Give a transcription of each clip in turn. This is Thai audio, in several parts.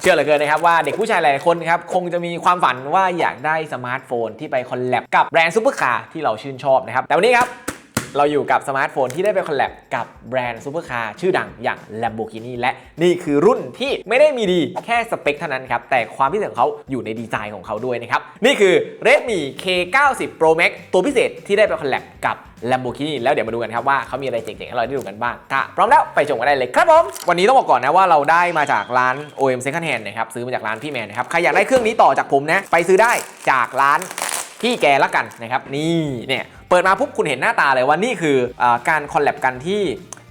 เชื่อเหลือเกินนะครับว่าเด็กผู้ชายหลายคนครับคงจะมีความฝันว่าอยากได้สมาร์ทโฟนที่ไปคอลแลบกับแบรนด์ซูเปอร์คาร์ที่เราชื่นชอบนะครับ แต่วันนี้ครับ เราอยู่กับสมาร์ทโฟนที่ได้ไปคอลแลบกับแบรนด์ซูเปอร์คาร์ชื่อดังอย่าง Lamborghini และนี่คือรุ่นที่ไม่ได้มีดีแค่สเปคเท่านั้นครับ แต่ความพิเศษของเขาอยู่ในดีไซน์ของเขาด้วยนะครับ นี่คือ Redmi K90 Pro Max ตัวพิเศษที่ได้ไปคอลแลบกับ Lamborghini แล้วเดี๋ยวมาดูกันครับว่าเขามีอะไรเจ๋งๆให้เราได้ดูกันบ้างถ้าพร้อมแล้วไปชมกันได้เลยครับผม วันนี้ต้องบอกก่อนนะว่าเราได้มาจากร้าน OM Second Hand นะครับซื้อมาจากร้านพี่แมนนะครับใครอยากได้เครื่องนี้ต่อจากผมนะไปซื้อได้จากร้านพี่แกละกันนะครับนี่เนี่ย เปิดมาปุ๊บคุณเห็นหน้าตาเลยว่านี่คืออการคอลแลบกันที่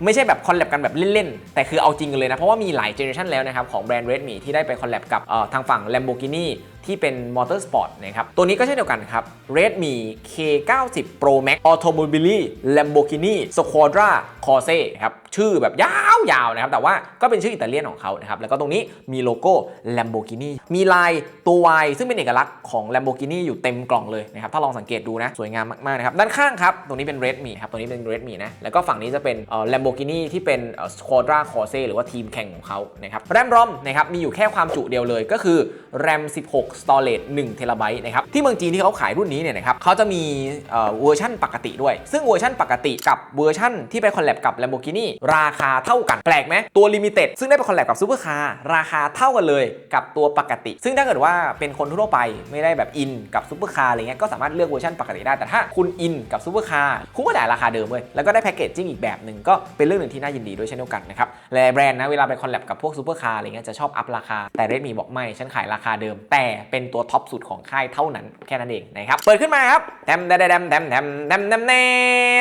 ไม่ใช่แบบคอลแลบกันแบบเล่นๆ แต่คือเอาจริงกันเลยนะ เพราะว่ามีหลายเจเนอเรชันแล้วนะครับ ของแบรนด์ Redmi ที่ได้ไปคอลแลบกับทางฝั่ง Lamborghini ที่เป็น Motorsport นะครับ ตัวนี้ก็เช่นเดียวกันครับ Redmi K90 Pro Max Automobili Lamborghini Squadra Corse ครับ ชื่อแบบยาวๆนะครับ แต่ว่าก็เป็นชื่ออิตาเลียนของเขานะครับ แล้วก็ตรงนี้มีโลโก้ Lamborghini มีลายตัว Y ซึ่งเป็นเอกลักษณ์ของ Lamborghini อยู่เต็มกล่องเลยนะครับ ถ้าลองสังเกตดูนะ สวยงามมากๆนะครับ ด้านข้างครับ ตรงนี้เป็น Redmi ครับ ตรงนี้เป็น Redmi นะ แล้วก็ฝั่งนี้จะเป็น Lamborghini ที่เป็น Squadra Corse หรือว่าทีมแข่งของเขานะครับ แรมรอมนะครับ มีอยู่แค่ความจุเดียวเลยก็คือ RAM 16 storage 1เทราไบต์นะครับ ที่เมืองจีนที่เขาขายรุ่นนี้เนี่ยนะครับเขาจะมีเวอร์ชั่นปกติด้วย ซึ่งเวอร์ชั่นปกติกับเวอร์ชั่นที่ไปคอลแลบกับ Lamborghini ราคาเท่ากัน แปลกไหมตัว Limited ซึ่งได้ไปคอลแลบกับซูเปอร์คาร์ราคาเท่ากันเลยกับตัวปกติ ซึ่งถ้าเกิดว่าเป็นคนทั่วไปไม่ได้แบบอินกับซูเปอร์คาร์อะไรเงี้ยก็สามารถเลือกเวอร์ชันปกติได้แต่ถ้าคุณอินกับซูเปอร์คาร์คุณก็จ่ายราคาเดิมเว้ยแล้วก็ได้แพ็กเกจจิ้งอีกแบบหนึ่งก็เป็นเรื่องหนึ่งที่น่ายินดีด้วยเช่นเดียวกันนะครับหลายแบรนด์นะเวลาไปคอลแลบกับพวกซูเปอร์คาร์อะไรเงี้ยจะชอบอัพราคาแต่ Redmi บอกไม่ฉันขายราคาเดิม แต่เป็นตัวท็อปสุดของค่ายเท่านั้นแค่นั้นเองนะครับเปิดขึ้นมาครับแดมแดมแดมแดมแดมแดมแดมแด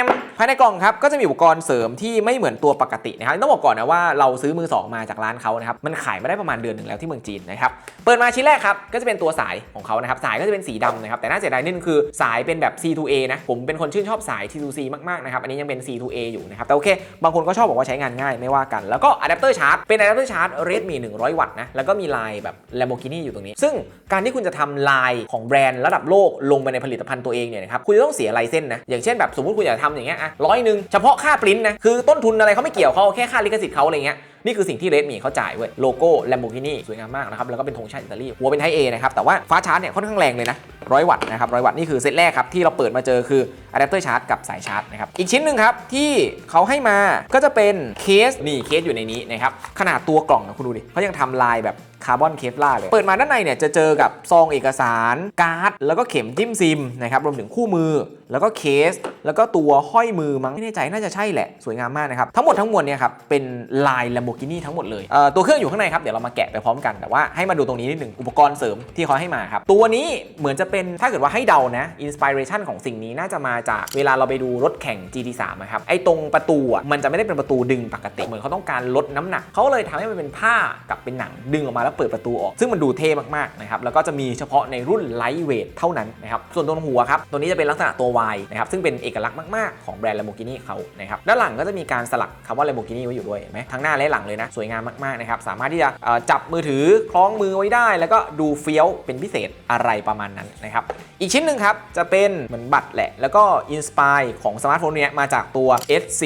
มภายในกล่องครับก็จะมีอุปกรณ์เสริมที่ไม่เหมือนตัวปกตินะครับต้องบอกก่อนนะว่าเราซื้อมือสองมาจากร้านเขานะครับมันขายมาได้ประมาณเดือนหนึ่งแล้วที่เมืองจีนนะครับเปิดมาชิ้นแรกครับก็จะเป็นตัวสายของเขานะครับสายก็จะเป็นสีดำนะครับแต่น่าเสียดายนิดนึงคือสายเป็นแบบ C2A นะผมเป็นคนชื่นชอบสาย T2C มากๆนะครับอันนี้ยังเป็น C2A อยู่นะครับแต่โอเคบางคนก็ชอบบอกว่าใช้งานง่ายไม่ว่ากัน แล้วก็อะแดปเตอร์ชาร์จเป็นอะแดปเตอร์ชาร์จ Redmi 100 วัตต์นะแล้วก็มีลายแบบ Lamborghini อยู่ตรงนี้ ซึ่งการที่คุณจะทำลายของแบรนด์ระดับโลกลงไปในผลิตภัณฑ์ตัวเองเนี่ยนะครับคุณจะต้องเสียลายเส้นนะอย่างเช่นแบบสมมติคุณอยากทำอย่างเงี้ยอะร้อยหนึ่งเฉพาะค่าปริ้นนะคือต้นทุนอะไรเขาไม่เกี่ยวเขาแค่ค่าลิขสิทธิ์เขาอะไรเงี้ยนี่คือสิ่งที่ Redmi เขาจ่ายเว้ยโลโก้ Lamborghini สวยงามมากนะครับแล้วก็เป็นธงชาติอิตาลีหัวเป็น Type A นะครับแต่ว่าฟ้าชาร์จเนี่ยค่อนข้างแรงเลยนะร้อยวัตต์นะครับร้อยวัตต์นี่คือเซตแรกครับที่เราเปิดมาเจอคืออะแดปเตอร์ชาร์จกับสายชาร์จนะครับอีกชิ้นหนึ่งครับที่เขาให้มาก็จะเป็นเคสนี่เคสอยู่ในนี้นะครับขนาดตัวกล่องนะคุณดูดิเขายังทำลายแบบคาร์บอนเคฟลาเลยเปิดมาด้านในเนี่ยจะเจอกับซองเอกสารการ์ดแล้วก็เข็มจิ้มซิมนะครับรวมถึงคู่มือ แล้วก็เคส แล้วก็ตัวห้อยมือมั้งไม่แน่ใจน่าจะใช่แหละ สวยงามมากนะครับ ทั้งหมดทั้งมวลเนี่ยครับเป็นลาย Lamborghini ทั้งหมดเลยเอ่อตัวเครื่องอยู่ข้างในครับ เดี๋ยวเรามาแกะไปพร้อมกัน แต่ว่าให้มาดูตรงนี้นิดหนึ่งอุปกรณ์เสริมที่เขาให้มาครับ ตัวนี้เหมือนจะเป็นถ้าเกิดว่าให้เดานะอินสปิเรชันของสิ่งนี้น่าจะมาจากเวลาเราไปดูรถแข่ง GT3 นะครับไอ้ตรงประตูอะมันจะไม่ได้เป็นประตูดึงปกติเหมือนเขาต้องการลดน้ำหนักเขาเลยทำให้มันเป็นผ้ากับเป็นหนังดึงออกมาแล้วเปิดประตูออก ซึ่งมันดูเท่มากๆนะครับแล้วก็จะมีเฉพาะในรุ่นไลท์เวทเท่านั้นนะครับส่วนตรงหัวครับตัวนี้จะเป็นลักษณะตัว Y นะครับซึ่งเป็นเอกลักษณ์มาก ๆ ของแบรนด์ Lamborghini เขานะครับด้านหลังก็จะมีการสลักคำว่า Lamborghini ไว้อยู่ด้วยเห็นไหมทั้งหน้าและหลังเลยนะสวยงามมาก ๆ นะครับสามารถที่จะจับมือถือคล้องมือไว้ได้ แล้วก็ดูเฟี้ยวเป็นพิเศษอะไรประมาณนั้นนะครับอีกชิ้นหนึ่งครับจะเป็นเหมือนบัตรแหละ แล้วก็อินสปายของสมาร์ทโฟนเนี้ยมาจากตัว SC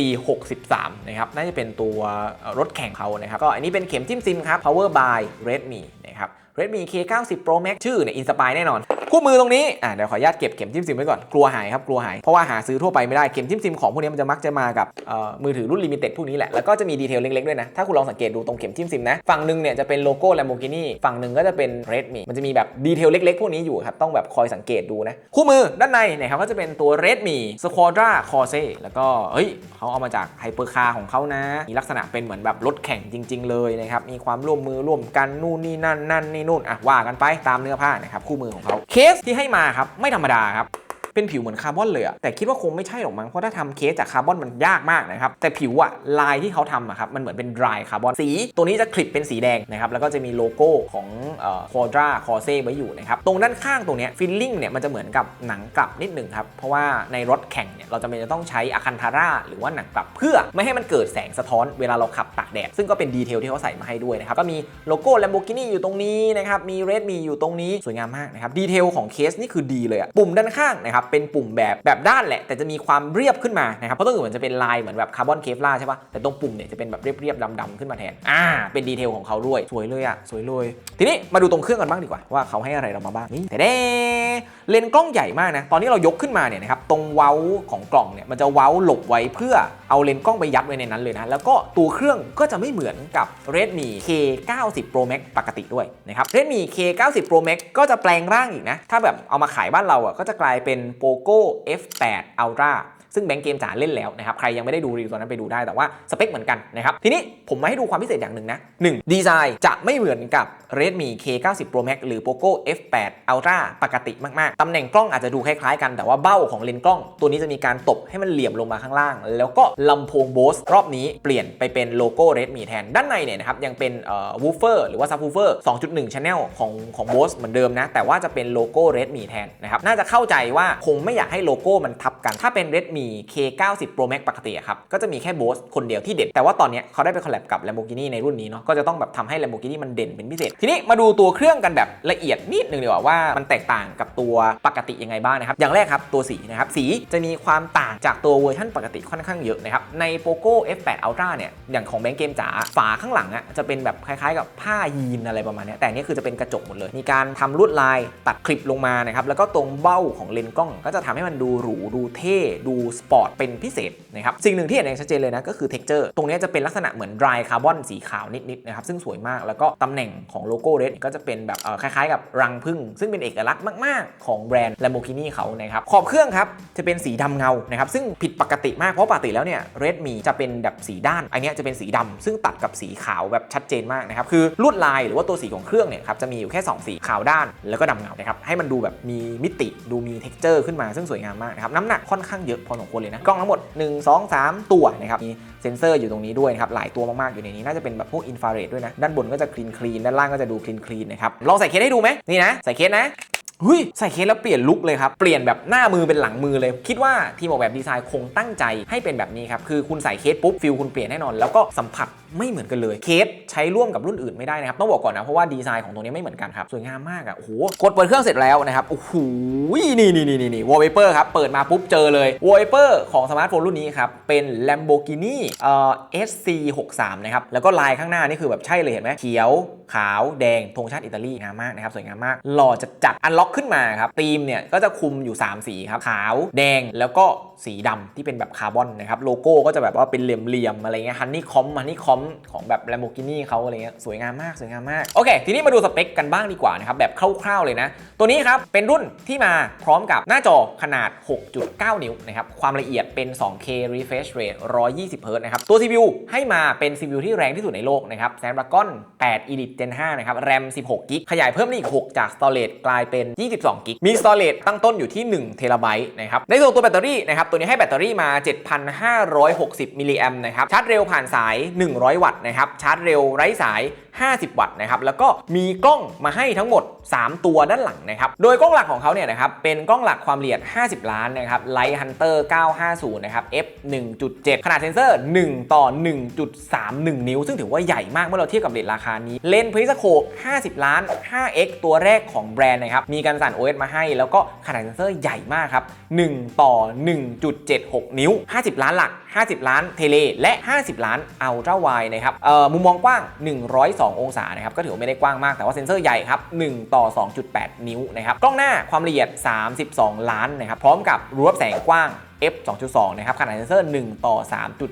63 นะครับน่าจะเป็นตัวรถแข่งเขานะครับก็อันนี้เป็นเข็มจิ้มซิมครับ Power by Redmi นะครับ Redmi K90 Pro Max ชื่อเนี่ยอินสปายแน่นอน คู่มือตรงนี้อะเดี๋ยวขออนุญาตเก็บเข็มจิ้มซิมไว้ก่อนกลัวหายครับกลัวหาย เพราะว่าหาซื้อทั่วไปไม่ได้เข็มจิ้มซิมของพวกนี้มันจะมักจะมากับเอ่อมือถือรุ่นลิมิเต็ดพวกนี้แหละแล้วก็จะมีดีเทลเล็กๆด้วยนะถ้าคุณลองสังเกตดูตรงเข็มจิ้มซิมนะฝั่งหนึ่งเนี่ยจะเป็นโลโก้ Lamborghini ฝั่งหนึ่งก็จะเป็น Redmi มันจะมีแบบดีเทลเล็กๆ พวกนี้อยู่ครับต้องแบบคอยสังเกตดูนะคู่มือด้านในเนี่ยครับก็จะเป็นตัว Redmi Squadra Corse แล้วก็เฮ้ยเขาเอามาจากไฮเปอร์คาร์ของเขานะมีลักษณะเป็นเหมือนแบบรถแข่งจริง ๆ เลยนะครับมีความร่วมมือร่วมกันนู่นนี่นั่นนั่นนี่นู่นอะว่ากันไปตามเนื้อผ้านะครับคู่มือของเขาเคสที่ให้มาครับไม่ธรรมดาครับ เป็นผิวเหมือนคาร์บอนเลยอะแต่คิดว่าคงไม่ใช่หรอกมั้งเพราะถ้าทำเคสจากคาร์บอนมันยากมากนะครับแต่ผิวอะลายที่เขาทำอะครับมันเหมือนเป็น dry คาร์บอนสี ตัวนี้จะคลิปเป็นสีแดงนะครับแล้วก็จะมีโลโก้ของเอ่อ Quadra Corse ไว้อยู่นะครับตรงด้านข้างตรงเนี้ยฟิลลิ่งเนี่ยมันจะเหมือนกับหนังกลับนิดหนึ่งครับเพราะว่าในรถแข่งเนี่ยเราจะเป็นจะต้องใช้อะคันทาร่าหรือว่าหนังกลับเพื่อไม่ให้มันเกิดแสงสะท้อนเวลาเราขับตากแดดซึ่งก็เป็นดีเทลที่เขาใส่มาให้ด้วยนะครับก็มีโลโก้ Lamborghini อยู่ตรงนี้นะครับมี Redmi อยู่ตรงนี้สวยงามมากนะครับดีเทลของเคสนี่คือดีเลยอะปุ่มด้านข้างนะครับนะครับเป็นปุ่มแบบแบบด้านแหละ แต่จะมีความเรียบขึ้นมานะครับเพราะตรงอื่นมันจะเป็นลายเหมือนแบบคาร์บอนเคฟลาใช่ปะแต่ตรงปุ่มเนี่ยจะเป็นแบบเรียบๆดำๆขึ้นมาแทนอ่าเป็นดีเทลของเขาด้วยสวยเลยอะสวยเลย ทีนี้มาดูตรงเครื่องกันบ้างดีกว่าว่าเขาให้อะไรเรามาบ้างนี่แต่เด้เลนกล้องใหญ่มากนะตอนนี้เรายกขึ้นมาเนี่ยนะครับตรงเว้าของกล่องเนี่ยมันจะเว้าหลบไว้เพื่อเอาเลนกล้องไปยัดไว้ในนั้นเลยนะแล้วก็ตัวเครื่องก็จะไม่เหมือนกับ Redmi K90 Pro Max ปกติด้วยนะครับ Redmi K90 Pro Max ก็จะแปลงร่างอีกนะถ้าแบบเอามาขายบ้านเราอะก็จะกลายเป็น Poco F8 Ultra ซึ่งแบงค์เกมจ๋าเล่นแล้วนะครับ ใครยังไม่ได้ดูรีวิวตอนนั้นไปดูได้แต่ว่าสเปคเหมือนกันนะครับ ทีนี้ผมมาให้ดูความพิเศษอย่างหนึ่งนะ 1. ดีไซน์จะไม่เหมือนกับ Redmi K90 Pro Max หรือ Poco F8 Ultra ปกติมาก ๆ ตำแหน่งกล้องอาจจะดูคล้าย ๆ กันแต่ว่าเบ้าของเลนส์กล้อง ตัวนี้จะมีการตบให้มันเหลี่ยมลงมาข้างล่าง แล้วก็ลำโพง Bose รอบนี้เปลี่ยนไปเป็นโลโก้ Redmi แทน ด้านในเนี่ยนะครับยังเป็นเอ่อ woofer หรือว่า subwoofer 2.1 channel ของของ Bose เหมือนเดิมนะแต่ว่าจะเป็นโลโก้ Redmi แทนนะครับน่าจะเข้าใจว่าคงไม่อยากให้โลโก้มันทับกัน ถ้าเป็น Redmi K90 Pro Max ปกติอะครับ ก็จะมีแค่ Bose คนเดียวที่เด่น แต่ว่าตอนนี้เขาได้ไปคอลแลบกับ Lamborghini ในรุ่นนี้เนาะ ก็จะต้องแบบทำให้ Lamborghini มันเด่นเป็นพิเศษ ทีนี้มาดูตัวเครื่องกันแบบละเอียดนิดนึงดีกว่าว่ามันแตกต่างกับตัวปกติยังไงบ้างนะครับ อย่างแรกครับตัวสีนะครับ สีจะมีความต่างจากตัวเวอร์ชันปกติค่อนข้างเยอะนะครับ ใน Poco F8 Ultra เนี่ย อย่างของแบงค์เกมจ๋า ฝาข้างหลังอะจะเป็นแบบคล้ายๆ กับผ้ายีนอะไรประมาณนี้แต่อันนี่คือจะเป็นกระจกหมดเลย มีการทำลวดลายตัดคลิปลงมานะครับ แล้วก็ตรงเบ้าของเลนส์กล้องก็จะทำให้มันดูหรูดูเท่ดูสปอร์ตเป็นพิเศษนะครับสิ่งหนึ่งที่เห็นอย่างชัดเจนเลยนะก็คือ texture ตรงนี้จะเป็นลักษณะเหมือน dry carbon สีขาวนิดๆนะครับซึ่งสวยมากแล้วก็ตำแหน่งของโลโก้ Red ก็จะเป็นแบบคล้ายๆกับรังผึ้งซึ่งเป็นเอกลักษณ์มาก ๆ ของแบรนด์ Lamborghini เขานะครับขอบเครื่องครับจะเป็นสีดำเงานะครับซึ่งผิดปกติมากเพราะปกติแล้วเนี่ย Redmi จะเป็นแบบสีด้านอันนี้จะเป็นสีดำซึ่งตัดกับสีขาวแบบชัดเจนมากนะครับคือลวดลายหรือว่าตัวสีของเครื่องเนี่ยครับจะมีอยู่แค่ 2 สีขาวด้านแล้วก็ดำเงานะครับให้มันดูแบบมีมิติดูมีขึ้นมาซึ่งสวยงามมากนะครับน้ำหนักค่อนข้างเยอะพอสมควรเลยนะกล้องทั้งหมด 1 2 3 ตัวนะครับมีเซนเซอร์อยู่ตรงนี้ด้วยนะครับหลายตัวมากๆอยู่ในนี้น่าจะเป็นแบบพวกอินฟราเรดด้วยนะด้านบนก็จะคลีนคลีนด้านล่างก็จะดูคลีนคลีนนะครับลองใส่เคสให้ดูไหมนี่นะใส่เคสนะ เฮ้ยใส่เคสแล้วเปลี่ยนลุคเลยครับ เปลี่ยนแบบหน้ามือเป็นหลังมือเลย คิดว่าทีมออกแบบดีไซน์คงตั้งใจให้เป็นแบบนี้ครับ คือคุณใส่เคสปุ๊บฟิลคุณเปลี่ยนแน่นอน แล้วก็สัมผัสไม่เหมือนกันเลย เคสใช้ร่วมกับรุ่นอื่นไม่ได้นะครับ ต้องบอกก่อนนะ เพราะว่าดีไซน์ของตัวนี้ไม่เหมือนกันครับ สวยงามมากอะ โอ้โห กดเปิดเครื่องเสร็จแล้วนะครับ โอ้โหนี่นี่นี่นี่นี่วอลเปเปอร์ครับ เปิดมาปุ๊บเจอเลยวอลเปเปอร์ของสมาร์ทโฟนรุ่นนี้ครับ เป็น Lamborghini เอ่อ SC63 นะครับ แล้วก็ลายข้างหน้านี่คือแบบใช่เลยเห็นไหมเขียว ขาว แดง ธงชาติอิตาลี งามมากนะครับ สวยงามมาก หล่อจะจัดอันล็อกขึ้นมาครับธีมเนี่ยก็จะคุมอยู่ 3 สีครับขาวแดงแล้วก็สีดำที่เป็นแบบคาร์บอนนะครับโลโก้ก็จะแบบว่าเป็นเหลี่ยมๆอะไรเงี้ยฮันนี่คอมฮันนี่คอมของแบบ Lamborghini เขาอะไรเงี้ยสวยงามมากสวยงามมากโอเค ทีนี้มาดูสเปคกันบ้างดีกว่านะครับแบบคร่าวๆเลยนะ ตัวนี้ครับเป็นรุ่นที่มาพร้อมกับหน้าจอขนาด 6.9 นิ้วนะครับความละเอียดเป็น 2K refresh rate 120 Hz นะครับตัว CPU ให้มาเป็น CPU ที่แรงที่สุดในโลกนะครับ Snapdragon 8 Elite Gen 5นะครับ RAM 16 g b ขยายเพิ่มได้อีก 6 จาก storage กลายเป็น22 กิก มีสโตรเลตตั้งต้นอยู่ที่1 t b นะครับ ในส่วนตัวแบตเตอรี่นะครับ ตัวนี้ให้แบตเตอรี่มา 7,560 มิลลิแอมนะครับ ชาร์จเร็วผ่านสาย 100 วัตต์นะครับ ชาร์จเร็วไร้สาย50 วัตต์นะครับแล้วก็มีกล้องมาให้ทั้งหมด 3 ตัวด้านหลังนะครับโดยกล้องหลักของเขาเนี่ยนะครับเป็นกล้องหลักความละเอียด 50 ล้านนะครับ Light Hunter 950 นะครับ f 1.7 ขนาดเซนเซอร์ 1 ต่อ 1.31 นิ้ว ซึ่งถือว่าใหญ่มากเมื่อเราเทียบกับเลนราคานี้ เลนส์พริสโคป50 ล้าน 5x ตัวแรกของแบรนด์นะครับ มีการสั่น OS มาให้ แล้วก็ขนาดเซนเซอร์ใหญ่มากครับ 1 ต่อ 1.76 นิ้ว 50 ล้านหลัก 50 ล้านเทเล และ 50 ล้านอัลตร้าไวนะครับเอ่อมุมมองกว้าง 102องศานะครับก็ถือว่าไม่ได้กว้างมากแต่ว่าเซ็นเซอร์ใหญ่ครับ1ต่อ 2.8 นิ้วนะครับกล้องหน้าความละเอียด 32 ล้านนะครับพร้อมกับรูปแสงกว้าง f 2.2 นะครับขนาดเซนเซอร์ 1 ต่อ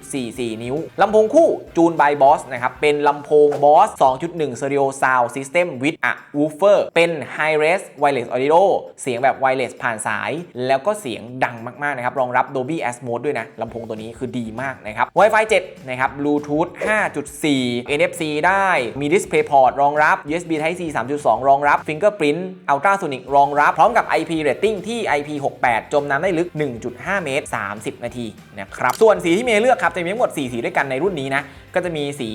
3.44 นิ้ว ลำโพงคู่จูน by Boss นะครับ เป็นลำโพง Boss 2.1 Stereo Sound System with a woofer เป็น High Res Wireless Audio เสียงแบบ wireless ผ่านสาย แล้วก็เสียงดังมาก ๆ นะครับ รองรับ Dolby Atmos ด้วยนะ ลำโพงตัวนี้คือดีมากนะครับ Wi-Fi 7 นะครับ Bluetooth 5.4 NFC ได้ มี DisplayPort รองรับ USB Type C 3.2 รองรับ Fingerprint Ultrasonic รองรับ พร้อมกับ IP rating ที่ IP68 จมน้ำได้ลึก 1.5 เมตรตร 30 นาทีนะครับ ส่วนสีที่เมย์เลือกครับจะมีทั้งหมด 4 สีด้วยกันในรุ่นนี้นะ ก็จะมีสี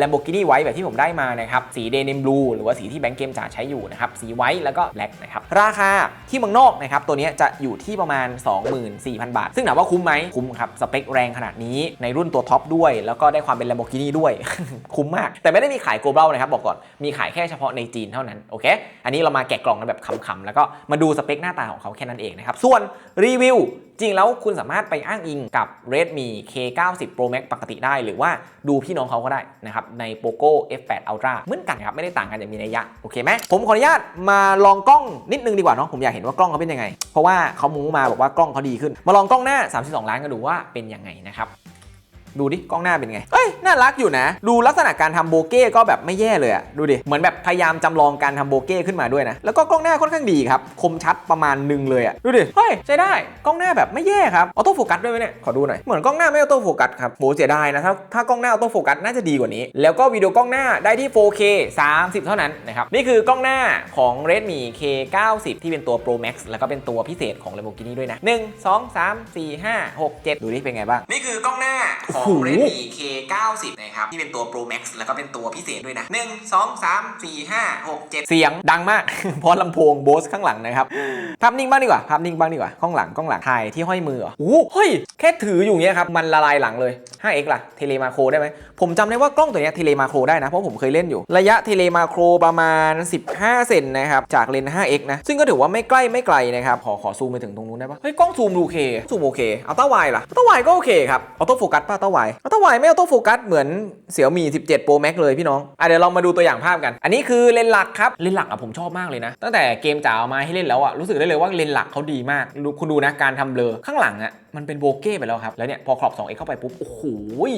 Lamborghini White แบบที่ผมได้มานะครับ สี Denim Blue หรือว่าสีที่แบงค์เกมจ๋าใช้อยู่นะครับ สีไวท์แล้วก็แบล็กนะครับ ราคาที่เมืองนอกนะครับ ตัวนี้จะอยู่ที่ประมาณ 24,000 บาท ซึ่งถามว่าคุ้มไหมคุ้มครับ สเปคแรงขนาดนี้ในรุ่นตัวท็อปด้วย แล้วก็ได้ความเป็น Lamborghini ด้วย คุ้มมาก แต่ไม่ได้มีขาย global นะครับบอกก่อนมีขายแค่เฉพาะในจีนเท่านั้นโอเค อันนี้เรามาแกะกล่องกันแบบขำๆแล้วก็มาดูสเปคหน้าตาของเขาแค่นั้นเองนะครับส่วนรีวิว จริงแล้วคุณสามารถไปอ้างอิงกับ Redmi K90 Pro Max ปกติได้ หรือว่าดูพี่น้องเขาก็ได้นะครับใน Poco F8 Ultra เหมือนกันครับไม่ได้ต่างกันอย่างมีนัยยะโอเคไหมผมขออนุญาตมาลองกล้องนิดนึงดีกว่าเนาะผมอยากเห็นว่ากล้องเขาเป็นยังไง เพราะว่าเขามูมาบอกว่ากล้องเขาดีขึ้น มาลองกล้องหน้า 32 ล้านกันดูว่าเป็นยังไงนะครับ ดูดิกล้องหน้าเป็นไงเอ้ยน่ารักอยู่นะ ดูลักษณะการทำโบเก้ก็แบบไม่แย่เลยอะดูดิเหมือนแบบพยายามจำลองการทำโบเก้ขึ้นมาด้วยนะแล้วก็กล้องหน้าค่อนข้างดีครับคมชัดประมาณหนึ่งเลยอะดูดิเฮ้ยใช้ได้กล้องหน้าแบบไม่แย่ครับออโต้โฟกัสด้วยไหมเนี่ยขอดูหน่อยเหมือนกล้องหน้าไม่ออโต้โฟกัสครับโหเสียดายนะถ้าถ้ากล้องหน้าออโต้โฟกัสน่าจะดีกว่านี้ แล้วก็วิดีโอกล้องหน้าได้ที่ 4K 30 เท่านั้นนะครับนี่คือกล้องหน้าของ Redmi K90 ที่เป็นตัว Pro Max แล้วก็เป็นตัวพิเศษของ Lamborghini ด้วยนะ 1 2 3 4 5 6 7 ดูดิเป็นไงบ้าง นี่คือกล้องหน้าของโอ้โห Redmi K90 นะครับ ที่เป็นตัว Pro Max แล้วก็เป็นตัวพิเศษด้วยนะ 1 2 3 4 5 6 7 เสียงดังมาก เพราะลำโพงโบสข้างหลังนะครับภาพนิ่งบ้างดีกว่าภาพนิ่งบ้างดีกว่าข้างหลังข้างหลังถ่ายที่ห้อยมือเหรอโอ้โหเฮ้ย แค่ถืออยู่เนี้ยครับ มันละลายหลังเลย 5x ล่ะ เทเลมาโครได้ไหม ผมจำได้ว่ากล้องตัวเนี้ยเทเลมาโครได้นะ เพราะผมเคยเล่นอยู่ ระยะเทเลมาโครประมาณ 15 เซนนะครับ จากเลนส์ 5x นะ ซึ่งก็ถือว่าไม่ใกล้ไม่ไกลนะครับ ขอขอซูมไปถึงตรงนู้นได้ปะเฮ้ยกล้องซูมดูโอเค ซูมโอเค อัลต้าไวล่ะอัลต้าไวก็โอเคครับ ออโต้โฟกัสป่ะอัลต้าไวอัลต้าไวไม่ออโต้โฟกัสเหมือนเสี่ยวมี 17 Pro Max เลยพี่น้องอะเดี๋ยวลองมาดูตัวอย่างภาพกัน อันนี้คือเลนส์หลักครับ เลนส์หลักอะผมชอบมากเลยนะ ตั้งแต่เกมจ๋าเอามาให้เล่นแล้วอะรู้สึกได้เลยว่าเลนส์หลักเขาดีมากคุณดูนะการทำเบลอข้างหลังอะมันเป็นโบเก้ไปแล้วครับ แล้วเนี่ยพอครอบ 2x เข้าไปปุ๊บ โอ้โห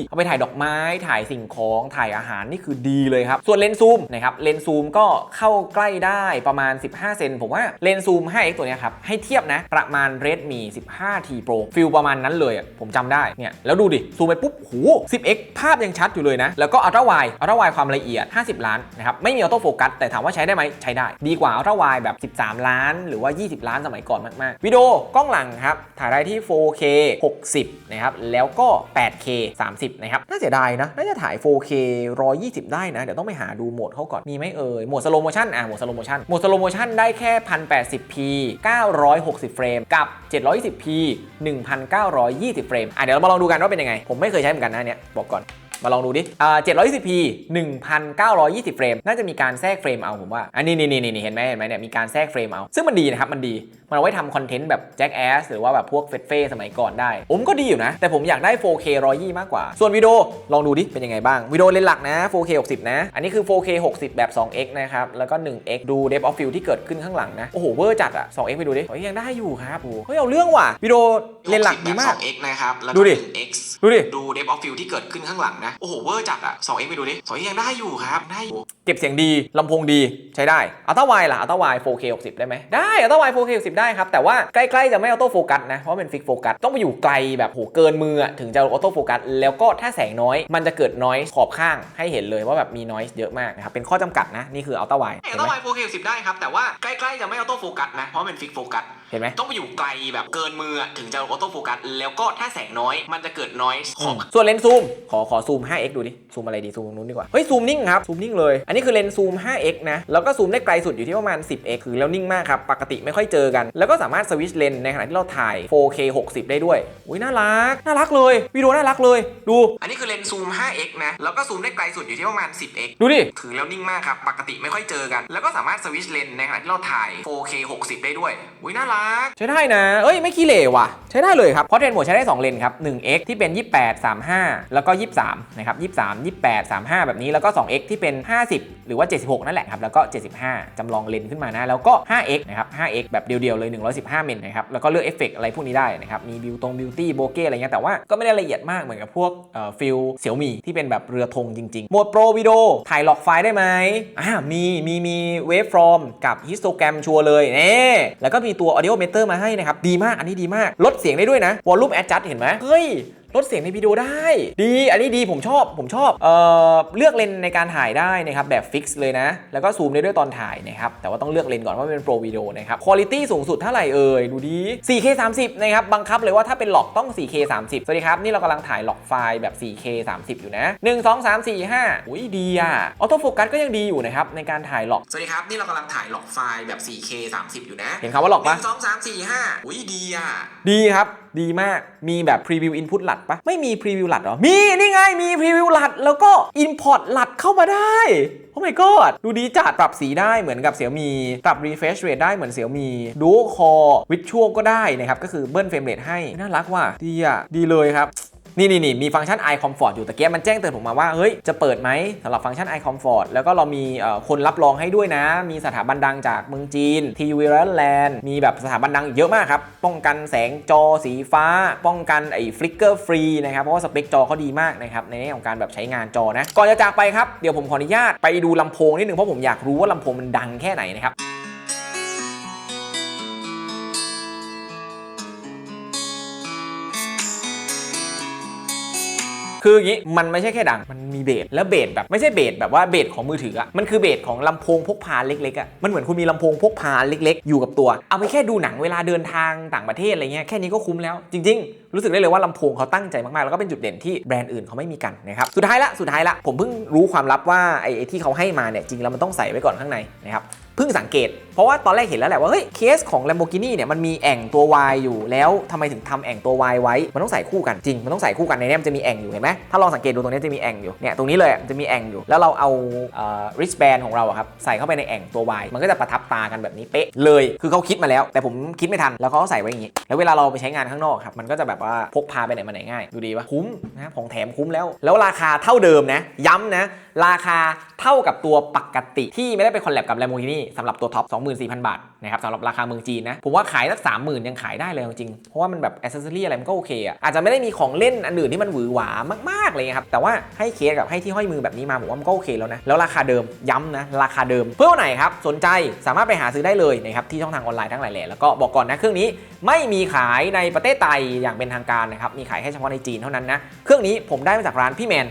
เอาไปถ่ายดอกไม้ ถ่ายสิ่งของ ถ่ายอาหารนี่คือดีเลยครับ ส่วนเลนซูมนะครับ เลนซูมก็เข้าใกล้ได้ประมาณ 15 เซน ผมว่าเลนซูม 5x ตัวนี้ครับ ให้เทียบนะ ประมาณ Redmi 15T Pro ฟิลประมาณนั้นเลย ผมจำได้ เนี่ย แล้วดูดิ ซูมไปปุ๊บโห 10x ภาพยังชัดอยู่เลยนะ แล้วก็อัลตร้าไวอัลตร้าไวความละเอียด 50 ล้านนะครับ ไม่มีออโต้โฟกัส แต่ถามว่าใช้ได้ไหมใช้ได้ ดีกว่าอัลตร้าไวแบบ 13 ล้าน หรือว่า 20 ล้านสมัยก่อนมาก ๆ วิดีโอกล้องหลังครับ ถ่ายได้ที่ 4K 60 นะครับ แล้วก็ 8K 30 นะครับ น่าเสียดายนะ น่าจะถ่าย 4K 120 ได้นะ เดี๋ยวต้องไปหาดูโหมดเขาก่อน มีไหมเอ่ย โหมดสโลโมชันอะโหมดสโลโมชันโหมดสโลโมชันได้แค่ 1080p 960 เฟรม กับ 720p 1920 เฟรม อะเดี๋ยวเรามาลองดูกันว่าเป็นยังไง ผมไม่ไม่เคยใช้เหมือนกันนะเนี่ยบอกก่อน มาลองดูดิอ่า 720p 1920 เฟรม น่าจะมีการแทรกเฟรมเอาผมว่า อันนี้นี่นี่นี่เห็นไหมเห็นไหมเนี่ยมีการแทรกเฟรมเอา ซึ่งมันดีนะครับ มันดี มันเอาไว้ทำคอนเทนต์แบบแจ็คแอสหรือว่าแบบพวกเฟสเฟ่สมัยก่อนได้ ผมก็ดีอยู่นะ แต่ผมอยากได้ 4K 120 มากกว่า ส่วนวิดีโอลองดูดิ เป็นยังไงบ้าง วิดีโอเลนส์หลักนะ 4K 60 นะ อันนี้คือ 4K 60 แบบ 2x นะครับ แล้วก็ 1x ดู depth of field ที่เกิดขึ้นข้างหลังนะ โอ้โห เวอร์จัดอะ 2x ไปดูดิเฮ้ยยังได้อยู่ครับโอ้โหเฮ้ยเอาเรื่องว่ะ วิดีโอเลนส์หลักดีมาก 2x นะครับแล้วดูก็ดิ 1x ดูดิดู depth of field ที่เกิดขึ้นข้างหลังนะโอ้โหเวอร์จัดอะ 2x ไปดูดิ 2x ยังได้อยู่ครับได้อยู่เก็บเสียงดีลำโพงดีใช้ได้อัลต้าไวล่ะอัลต้าไว 4K 60 ได้ไหมได้อัลต้าไว 4K 60 ได้ครับ แต่ว่าใกล้ๆจะไม่ออโต้โฟกัสนะ เพราะเป็นฟิกโฟกัสต้องไปอยู่ไกลแบบโหเกินมืออะถึงจะออโต้โฟกัสแล้วก็ถ้าแสงน้อย มันจะเกิดน้อยขอบข้างให้เห็นเลยว่าแบบมีน้อยเยอะมากนะครับเป็นข้อจำกัดนะนี่คืออัลต้าไวอัลต้าไว 4K 10ได้ครับแต่ว่าใกล้ๆจะไม่ออโต้โฟกัสนะเพราะเป็นฟิกโฟกัสเห็นไหมต้องไปอยู่ไกลแบบเกินมืออะถึงจะออโต้โฟกัสแล้วก็ถ้าแสงน้อยมันจะเกิดน้อยขอบส่วนเลนส์ซูม ขอขอซูม 5x ดูดิ ซูมอะไรดีซูมตรงนู้นดีกว่า เฮ้ย ซูมนิ่งครับ ซูมนิ่งเลย อันนี้คือเลนส์ซูม 5x นะ แล้วก็ซูมได้ไกลสุดอยู่ที่ประมาณ 10x คือแล้วนิ่งมากครับ ปกติไม่ค่อยเจอกัน แล้วก็สามารถสวิตช์เลนส์ในขณะที่เราถ่าย 4K 60 ได้ด้วย อุ้ยน่ารัก น่ารักเลยวิดีโอน่ารักเลย ดู อันนี้คือเลนส์ซูม 5x นะ แล้วก็ซูมได้ไกลสุดอยู่ที่ประมาณ 10x ดูดิ ถือแล้วนิ่งมากครับ ปกติไม่ค่อยเจอกัน แล้วก็สามารถสวิตช์เลนส์ในขณะที่เราถ่าย 4K 60 ได้ด้วยอุ้ยน่ารักใช้ได้นะ เอ้ย ไม่ขี้เหร่ว่ะ ใช้ได้เลยครับ เพราะเทรนโหมดใช้ได้ 2 เลนครับ 1x ที่เป็น 28 35 แล้วก็ 23 นะครับ 23 28 35 แบบนี้ แล้วก็ 2x ที่เป็น 50 หรือว่า 76 นั่นแหละครับ แล้วก็ 75 จำลองเลนขึ้นมานะ แล้วก็ 5x นะครับ 5x แบบเดียวๆ เลย 115 เมนนะครับ แล้วก็เลือกเอฟเฟกต์อะไรพวกนี้ได้นะครับ มีบิวตรงบิวตี้โบเก้อะไรเงี้ย แต่ว่าก็ไม่ได้ละเอียดมากเหมือนกับพวกเอ่อฟิลเสี่ยวมีที่เป็นแบบเรือธงจริงๆโหมดโปรวิดีโอถ่ายหลอกไฟล์ได้ไหมอ่ามีมีมีเวฟฟอร์มกับฮิสโตแกรมชัวร์เลยเน่แล้วก็มีตัวไมโอเมเตอร์มาให้นะครับ ดีมากอันนี้ดีมาก ลดเสียงได้ด้วยนะวอลลุ่มแอดจัดเห็นไหมเฮ้ย ลดเสียงในวิดีโอได้ ดีอันนี้ดีผมชอบผมชอบเอ่อเลือกเลนส์ในการถ่ายได้นะครับแบบฟิกซ์เลยนะ แล้วก็ซูมได้ด้วยตอนถ่ายนะครับแต่ว่าต้องเลือกเลนส์ก่อนว่าเป็นโปรวิดีโอนะครับคุณภาพสูงสุดเท่าไหร่เอ่ยดูดี 4K 30นะครับบังคับเลยว่าถ้าเป็นหลอกต้อง 4K 30สวัสดีครับนี่เรากำลังถ่ายหลอกไฟล์แบบ 4K 30 อยู่นะ 1 2 3 4 5อุ้ยดีอะออโต้โฟกัสก็ยังดีอยู่นะครับในการถ่ายหลอกสวัสดีครับนี่เรากำลังถ่ายหลอกไฟล์แบบ 4K 30 อยู่นะ เห็นคำว่าหลอกปะหนึ่งสองสามสี่ห้าอุ้ยดีอะดีครับ ดีมาก มีแบบพรีวิวอินพุตหลัดปะไม่มีพรีวิวหลัดเหรอ มีนี่ไง มีพรีวิวหลัด แล้วก็อินพอตหลัดเข้ามาได้โอ้ my god ดูดีจัดปรับสีได้เหมือนกับเสี่ยมี ปรับ refresh rate ได้เหมือนเสี่ยมี dual core visual ก็ได้นะครับ ก็คือเบิ้ลเฟรมเรทให้ น่ารักว่ะดีอะดีเลยครับ นี่นี่นี่มีฟังก์ชัน eye comfort อยู่ตะเกียบมันแจ้งเตือนผมมาว่าเฮ้ยจะเปิดไหมสำหรับฟังก์ชัน eye comfort แล้วก็เรามีคนรับรองให้ด้วยนะ มีสถาบันดังจากเมืองจีนทีวีรัลแลนด์มีแบบสถาบันดังเยอะมากครับ ป้องกันแสงจอสีฟ้า ป้องกันไอ้ฟลิกเกอร์ฟรีนะครับ เพราะว่าสเปคจอเขาดีมากนะครับ ในแง่ของการแบบใช้งานจอนะ ก่อนจะจากไปครับ เดี๋ยวผมขออนุญาตไปดูลำโพงนิดนึงเพราะผมอยากรู้ว่าลำโพงมันดังแค่ไหนนะครับ คืออย่างนี้มันไม่ใช่แค่ดังมันมีเบสแล้วเบสแบบไม่ใช่เบสแบบว่าเบสของมือถืออะมันคือเบสของลำโพงพกพาเล็กๆอะมันเหมือนคุณมีลำโพงพกพาเล็กๆ อยู่กับตัว เอาไปแค่ดูหนังเวลาเดินทางต่างประเทศอะไรเงี้ยแค่นี้ก็คุ้มแล้วจริง ๆ รู้สึกได้เลยว่าลำโพงเขาตั้งใจมากๆ แล้วก็เป็นจุดเด่นที่แบรนด์อื่นเขาไม่มีกันนะครับสุดท้ายละสุดท้ายละผมเพิ่งรู้ความลับว่าไอ้ไอ้ที่เขาให้มาเนี่ยจริงแล้วมันต้องใส่ไว้ก่อนข้างในนะครับ เพิ่งสังเกต เพราะว่าตอนแรกเห็นแล้วแหละว่าเฮ้ยเคสของ Lamborghini เนี่ยมันมีแอ่งตัว Y อยู่แล้วทำไมถึงทำแอ่งตัว Y ไว้ มันต้องใส่คู่กันจริง มันต้องใส่คู่กันในนี้มันจะมีแอ่งอยู่เห็นไหมถ้าลองสังเกตดูตรงนี้จะมีแอ่งอยู่เนี่ยตรงนี้เลยมันจะมีแอ่งอยู่ แล้วเราเอาเอ่อ wristband ของเราอะครับใส่เข้าไปในแอ่งตัว Y มันก็จะประทับตากันแบบนี้เป๊ะเลยคือเขาคิดมาแล้ว แต่ผมคิดไม่ทันแล้วเขาก็ใส่ไว้อย่างนี้ แล้วเวลาเราไปใช้งานข้างนอกครับมันก็จะแบบว่าพกพาไปไหนมาไหนง่ายดูดีปะคุ้มนะของแถมคุ้มแล้ว แล้วราคาเท่าเดิมนะ ย้ำนะ ราคาเท่ากับตัวปกติที่ไม่ได้ไปคอลแลบกับ Lamborghini สำหรับตัวท็อป 24,000 บาทนะครับสำหรับราคาเมืองจีนนะ ผมว่าขายสัก30,000ยังขายได้เลยจริง เพราะว่ามันแบบอ c เซสซอรี่อะไรมันก็โอเคอะอาจจะไม่ได้มีของเล่นอันอื่นที่มันหวือหวามากๆเลยครับ แต่ว่าให้เคสกับให้ที่ห้อยมือแบบนี้มาผมว่ามันก็โอเคแล้วนะ แล้วราคาเดิมย้ำนะ ราคาเดิม เพื่อนไหนครับ สนใจสามารถไปหาซื้อได้เลยนะครับที่ช่องทางออนไลน์ทั้งหลายแหล่แล้วก็บอกก่อนนะเครื่องนี้ไม่มีขายในประเทศไทยอย่างเป็นทางการนะครับมีขายแค่เฉพาะในจีนเท่านั้นนะเครื่องนี้ผมได้มาจากร้านพี่แมน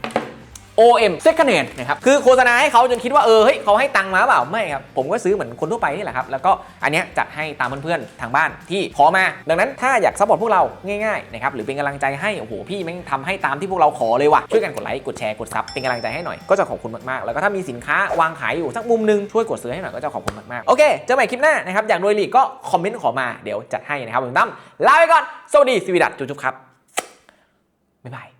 OM Second Hand นะครับคือโฆษณาให้เขาจนคิดว่าเออเฮ้ยเขาให้ตังค์มาเปล่าไม่ครับผมก็ซื้อเหมือนคนทั่วไปนี่แหละครับแล้วก็อันเนี้ยจัดให้ตามเพื่อนๆทางบ้านที่ขอมา ดังนั้นถ้าอยากซัพพอร์ตพวกเราง่ายๆนะครับหรือเป็นกำลังใจให้โอ้โหพี่แม่งทำให้ตามที่พวกเราขอเลยว่ะช่วยกันกดไลค์กดแชร์กดซับเป็นกำลังใจให้หน่อยก็จะขอบคุณมากๆ แล้วก็ถ้ามีสินค้าวางขายอยู่สักมุมนึงช่วยกดซื้อให้หน่อยก็จะขอบคุณมากๆโอเคเจอกันใหม่คลิปหน้านะครับอยากรวยลีกก็คอมเมนต์ขอมาเดี๋ยวจัดให้นะครับผมตั้มลาไปก่อนสวัสดีสวีดัตจุ๊บครับบ๊ายบาย